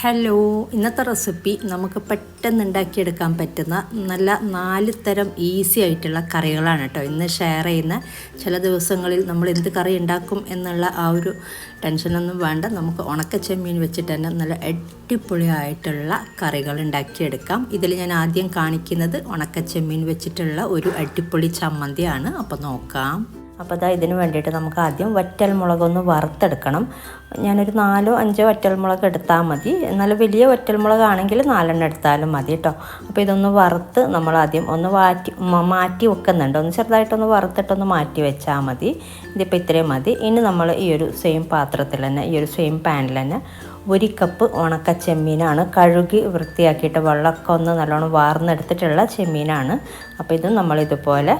Hello ഇന്നത്തെ recipe നമുക്ക് പെട്ടെന്ന് ഉണ്ടാക്കിയെടുക്കാൻ പറ്റുന്ന നല്ല നാല് തരം ഈസി ആയിട്ടുള്ള കറികളാണ് കേട്ടോ. ഇന്ന് ഷെയർ ചെയ്യുന്ന ചില ദിവസങ്ങളിൽ നമ്മൾ എന്ത് കറി ഉണ്ടാക്കും എന്നുള്ള ആ ഒരു ടെൻഷനൊന്നും വേണ്ട. നമുക്ക് ഉണക്ക ചെമ്മീൻ വെച്ചിട്ട് തന്നെ നല്ല അടിപൊളിയായിട്ടുള്ള കറികൾ ഉണ്ടാക്കിയെടുക്കാം. ഇതിൽ ഞാൻ ആദ്യം കാണിക്കുന്നത് ഉണക്ക ചെമ്മീൻ വെച്ചിട്ടുള്ള ഒരു അടിപൊളി ചമ്മന്തിയാണ്. അപ്പോൾ നോക്കാം. അപ്പോൾ അതാ ഇതിന് വേണ്ടിയിട്ട് നമുക്ക് ആദ്യം വറ്റൽ മുളകൊന്ന് വറുത്തെടുക്കണം. ഞാനൊരു നാലോ അഞ്ചോ വറ്റൽ മുളക് എടുത്താൽ മതി. എന്നാൽ വലിയ വറ്റൽ മുളകാണെങ്കിൽ നാലെണ്ണം എടുത്താലും മതി കേട്ടോ. അപ്പോൾ ഇതൊന്ന് വറുത്ത് നമ്മൾ ആദ്യം ഒന്ന് മാറ്റി മാറ്റി വെക്കുന്നുണ്ട്. ഒന്ന് ചെറുതായിട്ടൊന്ന് വറുത്തിട്ടൊന്ന് മാറ്റി വെച്ചാൽ മതി. ഇതിപ്പോൾ ഇത്രയും മതി. ഇനി നമ്മൾ ഈ ഒരു സെയിം പാത്രത്തിൽ തന്നെ ഈ ഒരു സെയിം പാനിൽ തന്നെ ഒരു കപ്പ് ഉണക്ക ചെമ്മീനാണ് കഴുകി വൃത്തിയാക്കിയിട്ട് വെള്ളമൊക്കെ ഒന്ന് നല്ലോണം വാർന്നെടുത്തിട്ടുള്ള ചെമ്മീനാണ്. അപ്പോൾ ഇത് നമ്മളിതുപോലെ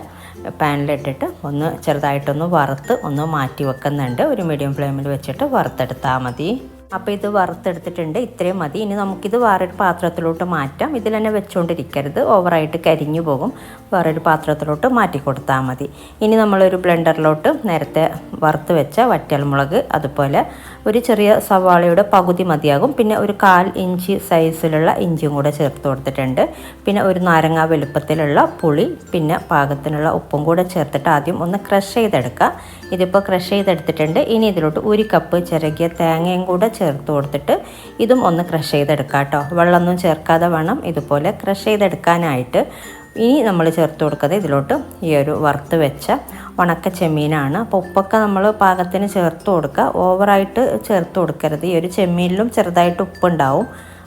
പാനിലിട്ടിട്ട് ഒന്ന് ചെറുതായിട്ടൊന്ന് വറുത്ത് ഒന്ന് മാറ്റി വെക്കുന്നുണ്ട്. ഒരു മീഡിയം ഫ്ലെയിമിൽ വെച്ചിട്ട് വറുത്തെടുത്താൽ മതി. അപ്പോൾ ഇത് വറുത്തെടുത്തിട്ടുണ്ട്. ഇത്രയും മതി. ഇനി നമുക്കിത് വേറൊരു പാത്രത്തിലോട്ട് മാറ്റാം. ഇതിൽ തന്നെ വെച്ചുകൊണ്ടിരിക്കരുത് ഓവറായിട്ട് കരിഞ്ഞു പോകും. വേറൊരു പാത്രത്തിലോട്ട് മാറ്റി കൊടുത്താൽ മതി. ഇനി നമ്മളൊരു ബ്ലെൻഡറിലോട്ട് നേരത്തെ വറുത്ത് വെച്ച വറ്റൽമുളക് അതുപോലെ ഒരു ചെറിയ സവാളയുടെ പകുതി മതിയാകും. പിന്നെ ഒരു കാൽ ഇഞ്ച് സൈസിലുള്ള ഇഞ്ചിയും കൂടെ ചേർത്ത് കൊടുത്തിട്ടുണ്ട്. പിന്നെ ഒരു നാരങ്ങ വലുപ്പത്തിലുള്ള പുളി പിന്നെ പാകത്തിനുള്ള ഉപ്പും കൂടെ ചേർത്തിട്ട് ആദ്യം ഒന്ന് ക്രഷ് ചെയ്തെടുക്കുക. ഇതിപ്പോൾ ക്രഷ് ചെയ്തെടുത്തിട്ടുണ്ട്. ഇനി ഇതിലോട്ട് ഒരു കപ്പ് ചിരകിയ തേങ്ങയും കൂടെ ചേർത്ത് കൊടുത്തിട്ട് ഇതും ഒന്ന് ക്രഷ് ചെയ്തെടുക്കുക കേട്ടോ. വെള്ളമൊന്നും ചേർക്കാതെ വേണം ഇതുപോലെ ക്രഷ് ചെയ്തെടുക്കാനായിട്ട്. ഇനി നമ്മൾ ചേർത്ത് കൊടുക്കുന്നത് ഇതിലോട്ട് ഈ ഒരു വറുത്ത് വെച്ച ഉണക്ക ചെമ്മീനാണ്. അപ്പോൾ ഉപ്പൊക്കെ നമ്മൾ പാകത്തിന് ചേർത്ത് കൊടുക്കുക. ഓവറായിട്ട് ചേർത്ത് കൊടുക്കരുത്. ഈ ഒരു ചെമ്മീനിലും ചെറുതായിട്ട് ഉപ്പുണ്ടാവും.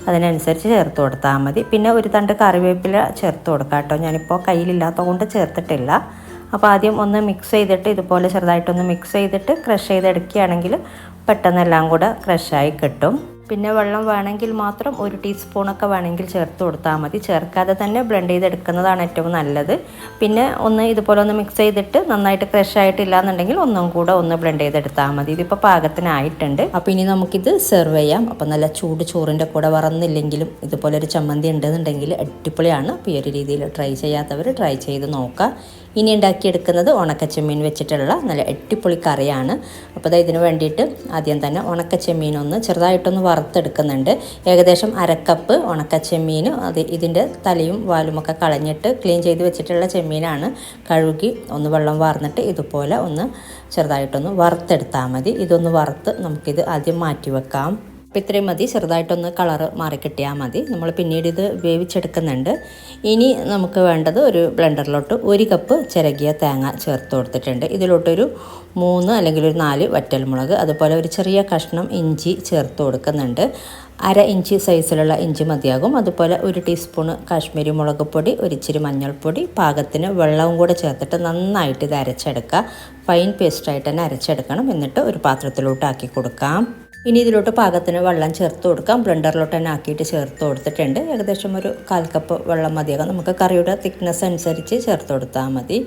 അതിനനുസരിച്ച് ചേർത്ത് കൊടുത്താൽ മതി. പിന്നെ ഒരു തണ്ട് കറിവേപ്പില ചേർത്ത് കൊടുക്കാം കേട്ടോ. ഞാനിപ്പോൾ കയ്യിലില്ലാത്തത് കൊണ്ട് ചേർത്തിട്ടില്ല. അപ്പോൾ ആദ്യം ഒന്ന് മിക്സ് ചെയ്തിട്ട് ഇതുപോലെ ചെറുതായിട്ടൊന്ന് മിക്സ് ചെയ്തിട്ട് ക്രഷ് ചെയ്തെടുക്കുകയാണെങ്കിൽ പെട്ടെന്നെല്ലാം കൂടെ ക്രഷായി കിട്ടും. പിന്നെ വെള്ളം വേണമെങ്കിൽ മാത്രം ഒരു ടീസ്പൂണൊക്കെ വേണമെങ്കിൽ ചേർത്ത് കൊടുത്താൽ മതി. ചേർക്കാതെ തന്നെ ബ്ലെൻഡ് ചെയ്തെടുക്കുന്നതാണ് ഏറ്റവും നല്ലത്. പിന്നെ ഒന്ന് ഇതുപോലെ ഒന്ന് മിക്സ് ചെയ്തിട്ട് നന്നായിട്ട് ക്രഷ് ആയിട്ടില്ല എന്നുണ്ടെങ്കിൽ ഒന്നും കൂടെ ഒന്ന് ബ്ലെൻഡ് ചെയ്തെടുത്താൽ മതി. ഇതിപ്പോൾ പാകത്തിനായിട്ടുണ്ട്. അപ്പോൾ ഇനി നമുക്കിത് സെർവ് ചെയ്യാം. അപ്പോൾ നല്ല ചൂട് ചോറിന്റെ കൂടെ വറന്നില്ലെങ്കിലും ഇതുപോലെ ഒരു ചമ്മന്തി ഉണ്ടെന്നുണ്ടെങ്കിൽ അടിപൊളിയാണ്. അപ്പോൾ ഈ ഒരു രീതിയിൽ ട്രൈ ചെയ്യാത്തവർ ട്രൈ ചെയ്ത് നോക്കുക ഇനി ഉണ്ടാക്കിയെടുക്കുന്നത് ഉണക്കച്ചെമ്മീൻ വെച്ചിട്ടുള്ള നല്ല അടിപൊളി കറിയാണ്. അപ്പോൾ അതായത് ഇതിന് വേണ്ടിയിട്ട് ആദ്യം തന്നെ ഉണക്കച്ചെമ്മീൻ ഒന്ന് ചെറുതായിട്ടൊന്ന് വറുത്തെടുക്കുന്നുണ്ട്. ഏകദേശം അരക്കപ്പ് ഉണക്കച്ചെമ്മീൻ അത് ഇതിന്റെ തലയും വാലുമൊക്കെ കളഞ്ഞിട്ട് ക്ലീൻ ചെയ്ത് വെച്ചിട്ടുള്ള ചെമ്മീനാണ്. കഴുകി ഒന്ന് വെള്ളം വാർന്നിട്ട് ഇതുപോലെ ഒന്ന് ചെറുതായിട്ടൊന്ന് വറുത്തെടുത്താൽ മതി. ഇതൊന്ന് വറുത്ത് നമുക്കിത് ആദ്യം മാറ്റി വെക്കാം. അപ്പോൾ ഇത്രയും മതി ചെറുതായിട്ടൊന്ന് കളറ് മാറിക്കിട്ടിയാൽ മതി. നമ്മൾ പിന്നീട് ഇത് വേവിച്ചെടുക്കുന്നുണ്ട്. ഇനി നമുക്ക് വേണ്ടത് ഒരു ബ്ലെൻഡറിലോട്ട് ഒരു കപ്പ് ചിരകിയ തേങ്ങ ചേർത്ത് കൊടുത്തിട്ടുണ്ട്. ഇതിലോട്ടൊരു മൂന്ന് അല്ലെങ്കിൽ ഒരു നാല് വറ്റൽമുളക് അതുപോലെ ഒരു ചെറിയ കഷ്ണം ഇഞ്ചി ചേർത്ത് കൊടുക്കുന്നുണ്ട്. അര ഇഞ്ച് സൈസിലുള്ള ഇഞ്ചി മതിയാകും. അതുപോലെ ഒരു ടീസ്പൂണ് കാശ്മീരി മുളക് പൊടി ഒരിച്ചിരി മഞ്ഞൾപ്പൊടി പാകത്തിന് വെള്ളവും കൂടെ ചേർത്തിട്ട് നന്നായിട്ട് ഇത് അരച്ചെടുക്കുക. ഫൈൻ പേസ്റ്റായിട്ട് തന്നെ അരച്ചെടുക്കണം. എന്നിട്ട് ഒരു പാത്രത്തിലോട്ട് ആക്കി കൊടുക്കാം. ഇനി ഇതിലോട്ട് പാകത്തിന് വെള്ളം ചേർത്ത് കൊടുക്കാം. ബ്ലെൻഡറിലോട്ട് തന്നെ ആക്കിയിട്ട് ചേർത്ത് കൊടുത്തിട്ടുണ്ട്. ഏകദേശം ഒരു കാൽ കപ്പ് വെള്ളം മതിയാകും. നമുക്ക് കറിയുടെ തിക്നെസ് അനുസരിച്ച് ചേർത്ത് കൊടുത്താൽ മതി.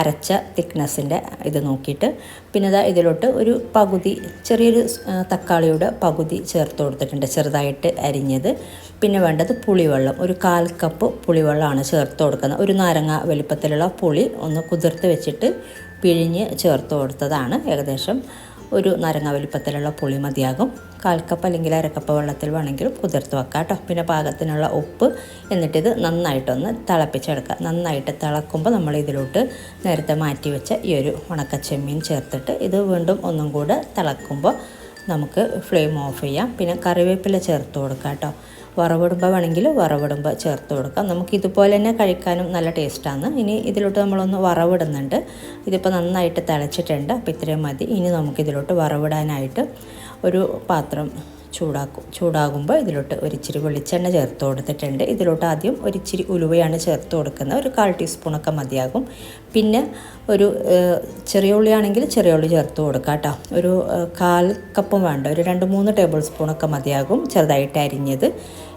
അരച്ച തിക്നെസ്സിന്റെ ഇത് നോക്കിയിട്ട്. പിന്നെ ഇതാ ഇതിലോട്ട് ഒരു പകുതി ചെറിയൊരു തക്കാളിയുടെ പകുതി ചേർത്ത് കൊടുത്തിട്ടുണ്ട് ചെറുതായിട്ട് അരിഞ്ഞത്. പിന്നെ വേണ്ടത് പുളിവെള്ളം. ഒരു കാൽ കപ്പ് പുളിവെള്ളമാണ് ചേർത്ത് കൊടുക്കുന്നത്. ഒരു നാരങ്ങ വലിപ്പത്തിലുള്ള പുളി ഒന്ന് കുതിർത്ത് വെച്ചിട്ട് പിഴിഞ്ഞ് ചേർത്ത് കൊടുത്തതാണ്. ഏകദേശം ഒരു നാരങ്ങ വലിപ്പത്തിലുള്ള പുളി മതിയാകും. കാൽക്കപ്പ് കപ്പ് അല്ലെങ്കിൽ അരക്കപ്പ് വെള്ളത്തിൽ വേണമെങ്കിൽ കുതിർത്ത് വെക്കാം കേട്ടോ. പിന്നെ പാകത്തിനുള്ള ഉപ്പ് എന്നിട്ടിത് നന്നായിട്ടൊന്ന് തിളപ്പിച്ചെടുക്കുക. നന്നായിട്ട് തിളക്കുമ്പോൾ നമ്മൾ ഇതിലോട്ട് നേരത്തെ മാറ്റി വെച്ച ഈ ഒരു ഉണക്കച്ചെമ്മീൻ ചേർത്തിട്ട് ഇത് വീണ്ടും ഒന്നും കൂടെ തിളക്കുമ്പോൾ നമുക്ക് ഫ്ലെയിം ഓഫ് ചെയ്യാം. പിന്നെ കറിവേപ്പില ചേർത്ത് കൊടുക്കാം കേട്ടോ. വറവിടുമ്പോൾ വേണമെങ്കിൽ വറവിടുമ്പോൾ ചേർത്ത് കൊടുക്കാം. നമുക്ക് ഇതുപോലെ തന്നെ കഴിക്കാനും നല്ല ടേസ്റ്റാണ്. ഇനി ഇതിലോട്ട് നമ്മളൊന്ന് വറവിടുന്നുണ്ട്. ഇതിപ്പോൾ നന്നായിട്ട് തിളച്ചിട്ടുണ്ട്. അപ്പോൾ ഇത്രയും മതി. ഇനി നമുക്കിതിലോട്ട് വറവിടാനായിട്ട് ഒരു പാത്രം ചൂടാക്കും. ചൂടാകുമ്പോൾ ഇതിലോട്ട് ഒരിച്ചിരി വെളിച്ചെണ്ണ ചേർത്ത് കൊടുത്തിട്ടുണ്ട്. ഇതിലോട്ട് ആദ്യം ഒരിച്ചിരി ഉലുവയാണ് ചേർത്ത് കൊടുക്കുന്നത്. ഒരു കാൽ ടീസ്പൂണൊക്കെ മതിയാകും. പിന്നെ ഒരു ചെറിയ ഉള്ളിയാണെങ്കിൽ ചെറിയ ഉള്ളി ചേർത്ത് കൊടുക്കാം കേട്ടോ. ഒരു കാൽ കപ്പും വേണ്ട. ഒരു രണ്ട് മൂന്ന് ടേബിൾ സ്പൂണൊക്കെ മതിയാകും ചെറുതായിട്ട് അരിഞ്ഞത്.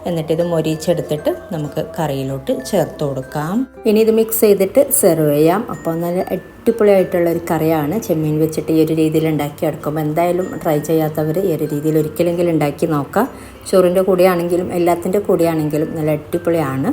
എന്നിട്ട് ഇത് മൊരിച്ചെടുത്തിട്ട് നമുക്ക് കറിയിലോട്ട് ചേർത്ത് കൊടുക്കാം. ഇനി ഇത് മിക്സ് ചെയ്തിട്ട് സെർവ് ചെയ്യാം. അപ്പോൾ നല്ല അടിപൊളിയായിട്ടുള്ള ഒരു കറിയാണ്. ചെമ്മീൻ വെച്ചിട്ട് ഈ ഒരു രീതിയിൽ ഉണ്ടാക്കി എടുക്കുമ്പോൾ എന്തായാലും ട്രൈ ചെയ്യാത്തവർ ഈ ഒരു രീതിയിൽ ഒരിക്കലെങ്കിലും ഉണ്ടാക്കി നോക്കാം. ചോറിന്റെ കൂടെയാണെങ്കിലും എല്ലാത്തിന്റെ കൂടെയാണെങ്കിലും നല്ല അടിപൊളിയാണ്.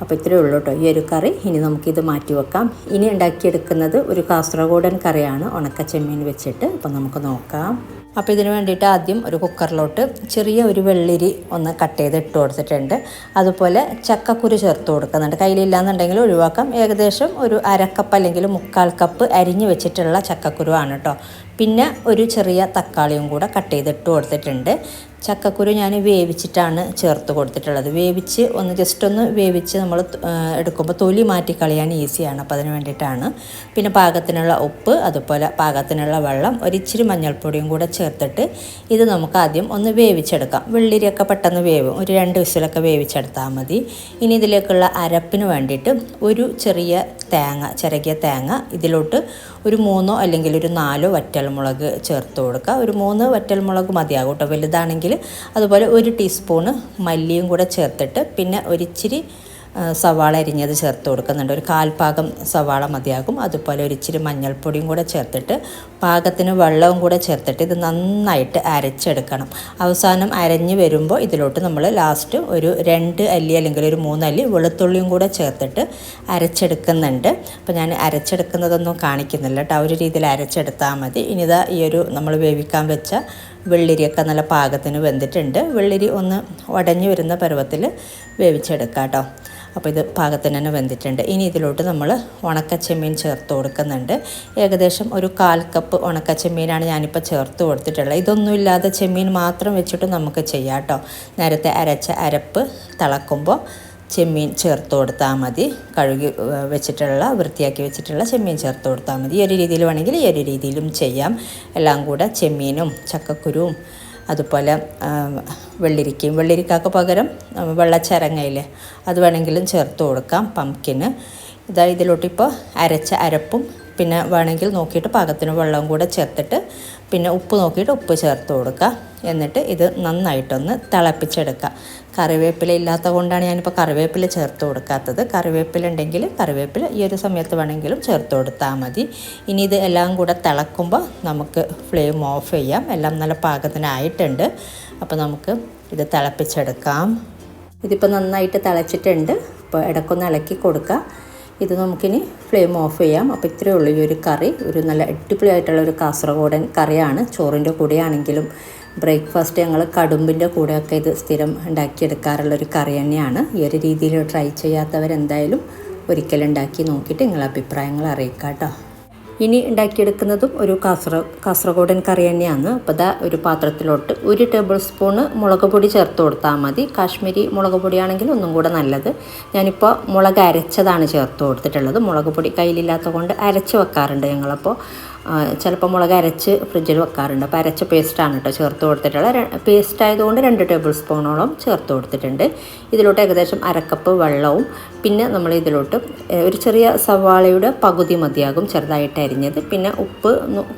അപ്പോൾ ഇത്രയേ ഉള്ളൂ കേട്ടോ ഈ ഒരു കറി. ഇനി നമുക്കിത് മാറ്റി വെക്കാം. ഇനി ഉണ്ടാക്കിയെടുക്കുന്നത് ഒരു കാസർഗോഡൻ കറിയാണ് ഉണക്ക ചെമ്മീൻ വെച്ചിട്ട്. അപ്പോൾ നമുക്ക് നോക്കാം. അപ്പോൾ ഇതിന് വേണ്ടിയിട്ട് ആദ്യം ഒരു കുക്കറിലോട്ട് ചെറിയ ഒരു വെള്ളിരി ഒന്ന് കട്ട് ചെയ്ത് ഇട്ട് കൊടുത്തിട്ടുണ്ട്. അതുപോലെ ചക്കക്കുരു ചേർത്ത് കൊടുക്കുന്നുണ്ട്. കയ്യിലില്ലാന്നുണ്ടെങ്കിൽ ഒഴിവാക്കാം. ഏകദേശം ഒരു അരക്കപ്പ് അല്ലെങ്കിൽ മുക്കാൽ കപ്പ് അരിഞ്ഞ് വെച്ചിട്ടുള്ള ചക്കക്കുരു ആണ് കേട്ടോ. പിന്നെ ഒരു ചെറിയ തക്കാളിയും കൂടെ കട്ട് ചെയ്തിട്ട് കൊടുത്തിട്ടുണ്ട്. ചക്കക്കുരു ഞാൻ വേവിച്ചിട്ടാണ് ചേർത്ത് കൊടുത്തിട്ടുള്ളത്. വേവിച്ച് ഒന്ന് ജസ്റ്റ് ഒന്ന് വേവിച്ച് നമ്മൾ എടുക്കുമ്പോൾ തൊലി മാറ്റി കളയാൻ ഈസിയാണ് അപ്പോൾ അതിന് വേണ്ടിയിട്ടാണ്. പിന്നെ പാകത്തിനുള്ള ഉപ്പ് അതുപോലെ പാകത്തിനുള്ള വെള്ളം ഒരിച്ചിരി മഞ്ഞൾപ്പൊടിയും കൂടെ ചേർത്തിട്ട് ഇത് നമുക്ക് ആദ്യം ഒന്ന് വേവിച്ചെടുക്കാം. വെള്ളിരിയൊക്കെ പെട്ടെന്ന് വേവും. ഒരു രണ്ട് വിസിലൊക്കെ വേവിച്ചെടുത്താൽ മതി. ഇനി ഇതിലേക്കുള്ള അരപ്പിന് വേണ്ടിയിട്ട് ഒരു ചെറിയ തേങ്ങ ചിരകിയ തേങ്ങ ഇതിലോട്ട് ഒരു മൂന്നോ അല്ലെങ്കിൽ ഒരു നാലോ വറ്റൽമുളക് ചേർത്ത് കൊടുക്കുക. ഒരു മൂന്ന് വറ്റൽമുളക് മതിയാകും കേട്ടോ വലുതാണെങ്കിൽ അതുപോലെ ഒരു ടീസ്പൂണ് മല്ലിയും കൂടെ ചേർത്തിട്ട് പിന്നെ ഒരിച്ചിരി സവാള അരിഞ്ഞത് ചേർത്ത് കൊടുക്കുന്നുണ്ട്. ഒരു കാൽപാകം സവാള മതിയാകും. അതുപോലെ ഒരു ഇച്ചിരി മഞ്ഞൾപ്പൊടിയും കൂടെ ചേർത്തിട്ട് പാകത്തിന് വെള്ളവും കൂടെ ചേർത്തിട്ട് ഇത് നന്നായിട്ട് അരച്ചെടുക്കണം. അവസാനം അരഞ്ഞ് വരുമ്പോൾ ഇതിലോട്ട് നമ്മൾ ലാസ്റ്റ് ഒരു രണ്ട് അല്ലി അല്ലെങ്കിൽ ഒരു മൂന്നല്ലി വെളുത്തുള്ളിയും കൂടെ ചേർത്തിട്ട് അരച്ചെടുക്കുന്നുണ്ട്. അപ്പോൾ ഞാൻ അരച്ചെടുക്കുന്നതൊന്നും കാണിക്കുന്നില്ല കേട്ടോ. ആ ഒരു രീതിയിൽ അരച്ചെടുത്താൽ മതി. ഇനിതാ ഈ ഒരു നമ്മൾ വേവിക്കാൻ വെച്ച വെള്ളിരിയൊക്കെ നല്ല പാകത്തിന് വെന്തിട്ടുണ്ട്. വെള്ളരി ഒന്ന് ഉടഞ്ഞു വരുന്ന പരുവത്തിൽ വേവിച്ചെടുക്കാം കേട്ടോ. അപ്പോൾ ഇത് പാകത്തിന് തന്നെ വെന്തിട്ടുണ്ട്. ഇനി ഇതിലോട്ട് നമ്മൾ ഉണക്കച്ചെമ്മീൻ ചേർത്ത് കൊടുക്കുന്നുണ്ട്. ഏകദേശം ഒരു കാൽ കപ്പ് ഉണക്കച്ചെമ്മീനാണ് ഞാനിപ്പോൾ ചേർത്ത് കൊടുത്തിട്ടുള്ളത്. ഇതൊന്നുമില്ലാതെ ചെമ്മീൻ മാത്രം വെച്ചിട്ട് നമുക്ക് ചെയ്യാം കേട്ടോ. നേരത്തെ അരച്ച അരപ്പ് തിളക്കുമ്പോൾ ചെമ്മീൻ ചേർത്ത് കൊടുത്താൽ മതി. കഴുകി വെച്ചിട്ടുള്ള വൃത്തിയാക്കി വെച്ചിട്ടുള്ള ചെമ്മീൻ ചേർത്ത് കൊടുത്താൽ മതി. ഈ ഒരു രീതിയിൽ വേണമെങ്കിൽ ഈ ഒരു രീതിയിലും ചെയ്യാം. എല്ലാം കൂടെ ചെമ്മീനും ചക്കക്കുരുവും അതുപോലെ വെള്ളിരിക്കയും. വെള്ളിരിക്കാക്ക് പകരം വെള്ളച്ചരങ്ങയില്ലേ അത് വേണമെങ്കിലും ചേർത്ത് കൊടുക്കാം പംകിന്. ഇതാ ഇതിലോട്ടിപ്പോൾ അരച്ച അരപ്പും പിന്നെ വേണമെങ്കിൽ നോക്കിയിട്ട് പാകത്തിന് വെള്ളം കൂടെ ചേർത്തിട്ട് പിന്നെ ഉപ്പ് നോക്കിയിട്ട് ഉപ്പ് ചേർത്ത് കൊടുക്കുക. എന്നിട്ട് ഇത് നന്നായിട്ടൊന്ന് തിളപ്പിച്ചെടുക്കുക. കറിവേപ്പില ഇല്ലാത്ത കൊണ്ടാണ് ഞാനിപ്പോൾ കറിവേപ്പില ചേർത്ത് കൊടുക്കാത്തത്. കറിവേപ്പില ഉണ്ടെങ്കിൽ കറിവേപ്പില ഈ ഒരു സമയത്ത് വേണമെങ്കിലും ചേർത്ത് കൊടുത്താൽ മതി. ഇനി ഇത് എല്ലാം കൂടെ തിളക്കുമ്പോൾ നമുക്ക് ഫ്ലെയിം ഓഫ് ചെയ്യാം. എല്ലാം നല്ല പാകത്തിനായിട്ടുണ്ട്. അപ്പോൾ നമുക്ക് ഇത് തിളപ്പിച്ചെടുക്കാം. ഇതിപ്പോൾ നന്നായിട്ട് തിളച്ചിട്ടുണ്ട്. അപ്പോൾ ഇടയ്ക്കൊന്ന് ഇളക്കി കൊടുക്കുക. ഇത് നമുക്കിനി ഫ്ലെയിം ഓഫ് ചെയ്യാം. അപ്പോൾ ഇത്രയേ ഉള്ളൂ ഈ ഒരു കറി. ഒരു നല്ല അടിപൊളിയായിട്ടുള്ള ഒരു കാസർഗോഡൻ കറിയാണ്. ചോറിന്റെ കൂടെയാണെങ്കിലും ബ്രേക്ക്ഫാസ്റ്റ് ഞങ്ങൾ കടുമ്പിന്റെ കൂടെയൊക്കെ ഇത് സ്ഥിരം ഉണ്ടാക്കിയെടുക്കാറുള്ളൊരു കറി തന്നെയാണ്. ഈ ഒരു രീതിയിൽ ട്രൈ ചെയ്യാത്തവരെന്തായാലും ഒരിക്കലും ഉണ്ടാക്കി നോക്കിയിട്ട് നിങ്ങളുടെ അഭിപ്രായങ്ങൾ അറിയിക്കാം കേട്ടോ ഇനി ഉണ്ടാക്കിയെടുക്കുന്നതും ഒരു കാസർ കാസർഗോഡൻ കറി തന്നെയാണ്. അപ്പോൾ ഇതാ ഒരു പാത്രത്തിലോട്ട് ഒരു ടേബിൾ സ്പൂണ് മുളക് പൊടി ചേർത്ത് കൊടുത്താൽ മതി. കാശ്മീരി മുളക് പൊടിയാണെങ്കിൽ ഒന്നും കൂടെ നല്ലത്. ഞാനിപ്പോൾ മുളക് അരച്ചതാണ് ചേർത്ത് കൊടുത്തിട്ടുള്ളത്. മുളക് പൊടി കയ്യിലില്ലാത്ത കൊണ്ട് അരച്ച് വെക്കാറുണ്ട് ഞങ്ങളപ്പോൾ ചിലപ്പോൾ മുളക് അരച്ച് ഫ്രിഡ്ജിൽ വെക്കാറുണ്ട്. അപ്പോൾ അരച്ച പേസ്റ്റാണ് കേട്ടോ ചേർത്ത് കൊടുത്തിട്ടുള്ളത്. പേസ്റ്റ് ആയതുകൊണ്ട് രണ്ട് ടേബിൾ സ്പൂണോളം ചേർത്ത് കൊടുത്തിട്ടുണ്ട്. ഇതിലോട്ട് ഏകദേശം അരക്കപ്പ് വെള്ളവും പിന്നെ നമ്മൾ ഇതിലോട്ട് ഒരു ചെറിയ സവാളയുടെ പകുതി മതിയാകും ചെറുതായിട്ട് അരിഞ്ഞത്. പിന്നെ ഉപ്പ്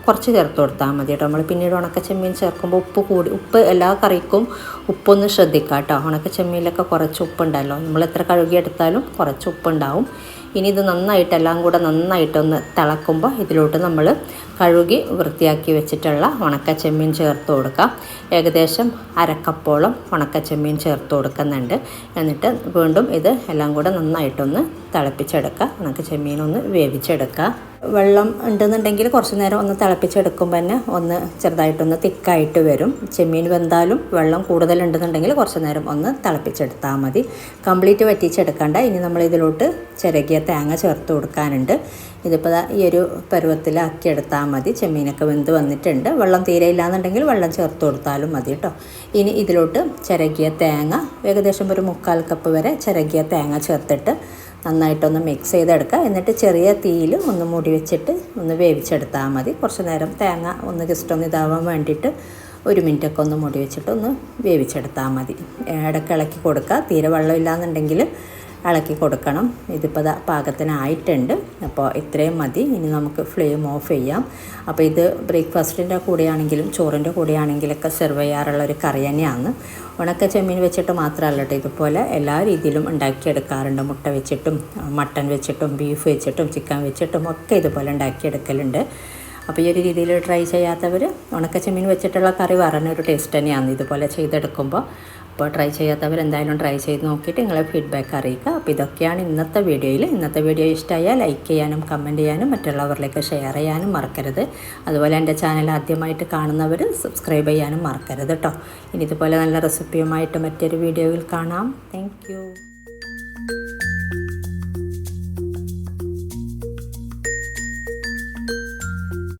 കുറച്ച് ചേർത്ത് കൊടുത്താൽ മതി കേട്ടോ നമ്മൾ പിന്നീട് ഉണക്ക ചെമ്മീൻ ചേർക്കുമ്പോൾ ഉപ്പ് കൂടി ഉപ്പ് എല്ലാ കറിക്കും ഉപ്പൊന്ന് ശ്രദ്ധിക്കാം കേട്ടോ ഉണക്ക ചെമ്മീനിലൊക്കെ കുറച്ച് ഉപ്പുണ്ടല്ലോ. നമ്മൾ എത്ര കഴുകിയെടുത്താലും കുറച്ച് ഉപ്പുണ്ടാവും. ഇനി ഇത് നന്നായിട്ട് എല്ലാം കൂടെ നന്നായിട്ടൊന്ന് തിളക്കുമ്പോൾ ഇതിലോട്ട് നമ്മൾ കഴുകി വൃത്തിയാക്കി വെച്ചിട്ടുള്ള ഉണക്ക ചെമ്മീൻ ചേർത്ത് കൊടുക്കാം. ഏകദേശം അരക്കപ്പോളം ഉണക്ക ചെമ്മീൻ ചേർത്ത് കൊടുക്കുന്നുണ്ട്. എന്നിട്ട് വീണ്ടും ഇത് എല്ലാം കൂടെ നന്നായിട്ടൊന്ന് തിളപ്പിച്ചെടുക്കുക. ഉണക്ക ചെമ്മീനൊന്ന് വേവിച്ചെടുക്കുക. വെള്ളം ഉണ്ടെന്നുണ്ടെങ്കിൽ കുറച്ച് നേരം ഒന്ന് തിളപ്പിച്ചെടുക്കുമ്പോൾ തന്നെ ഒന്ന് ചെറുതായിട്ടൊന്ന് തിക്കായിട്ട് വരും. ചെമ്മീൻ വെന്താലും വെള്ളം കൂടുതലുണ്ടെന്നുണ്ടെങ്കിൽ കുറച്ച് നേരം ഒന്ന് തിളപ്പിച്ചെടുത്താൽ മതി. കംപ്ലീറ്റ് വറ്റിച്ചെടുക്കണ്ട. ഇനി നമ്മൾ ഇതിലോട്ട് ചിരകിയ തേങ്ങ ചേർത്ത് കൊടുക്കാനുണ്ട്. ഇതിപ്പോൾ ഈ ഒരു പരുവത്തിലാക്കി എടുത്താൽ മതി. ചെമ്മീനൊക്കെ വെന്ത് വന്നിട്ടുണ്ട്. വെള്ളം തീരെ ഇല്ലാന്നുണ്ടെങ്കിൽ വെള്ളം ചേർത്ത് കൊടുത്താലും മതി കേട്ടോ. ഇനി ഇതിലോട്ട് ചിരകിയ തേങ്ങ ഏകദേശം ഒരു മുക്കാൽ കപ്പ് വരെ ചിരകിയ തേങ്ങ ചേർത്തിട്ട് നന്നായിട്ടൊന്ന് മിക്സ് ചെയ്തെടുക്കുക. എന്നിട്ട് ചെറിയ തീയിൽ ഒന്ന് മൂടി വെച്ചിട്ട് ഒന്ന് വേവിച്ചെടുത്താൽ മതി. കുറച്ച് നേരം തേങ്ങ ഒന്ന് ജസ്റ്റ് ഒന്ന് ഇതാവാൻ വേണ്ടിയിട്ട് ഒരു മിനിറ്റൊക്കെ ഒന്ന് മൂടി വെച്ചിട്ട് ഒന്ന് വേവിച്ചെടുത്താൽ മതി. ഇടയ്ക്ക് ഇളക്കി കൊടുക്കുക. തീരെ വെള്ളമില്ലാന്നുണ്ടെങ്കിൽ ഇളക്കി കൊടുക്കണം. ഇതിപ്പോൾ പാകത്തിനായിട്ടുണ്ട്. അപ്പോൾ ഇത്രയും മതി. ഇനി നമുക്ക് ഫ്ലെയിം ഓഫ് ചെയ്യാം. അപ്പോൾ ഇത് ബ്രേക്ക്ഫാസ്റ്റിന്റെ കൂടെയാണെങ്കിലും ചോറിന്റെ കൂടെയാണെങ്കിലൊക്കെ സെർവ് ചെയ്യാറുള്ള ഒരു കറി തന്നെയാണ്. ഉണക്ക ചെമ്മീൻ വെച്ചിട്ട് മാത്രമല്ല കേട്ടോ ഇതുപോലെ എല്ലാ രീതിയിലും ഉണ്ടാക്കിയെടുക്കാറുണ്ട്. മുട്ട വെച്ചിട്ടും മട്ടൻ വെച്ചിട്ടും ബീഫ് വെച്ചിട്ടും ചിക്കൻ വെച്ചിട്ടും ഒക്കെ ഇതുപോലെ ഉണ്ടാക്കിയെടുക്കലുണ്ട്. അപ്പോൾ ഈ ഒരു രീതിയിൽ ട്രൈ ചെയ്യാത്തവർ ഉണക്ക ചെമ്മീൻ വെച്ചിട്ടുള്ള കറി പറഞ്ഞൊരു ടേസ്റ്റ് തന്നെയാണ് ഇതുപോലെ ചെയ്തെടുക്കുമ്പോൾ അപ്പോൾ ട്രൈ ചെയ്യാത്തവർ എന്തായാലും ട്രൈ ചെയ്ത് നോക്കിയിട്ട് നിങ്ങളെ ഫീഡ്ബാക്ക് അറിയിക്കുക. അപ്പോൾ ഇതൊക്കെയാണ് ഇന്നത്തെ വീഡിയോയിൽ ഇന്നത്തെ വീഡിയോ ഇഷ്ടമായാൽ ലൈക്ക് ചെയ്യാനും കമന്റ് ചെയ്യാനും മറ്റുള്ളവരിലേക്ക് ഷെയർ ചെയ്യാനും മറക്കരുത്. അതുപോലെ എന്റെ ചാനൽ ആദ്യമായിട്ട് കാണുന്നവർ സബ്സ്ക്രൈബ് ചെയ്യാനും മറക്കരുത് കേട്ടോ ഇനി ഇതുപോലെ നല്ല റെസിപ്പിയുമായിട്ട് മറ്റൊരു വീഡിയോയിൽ കാണാം. താങ്ക്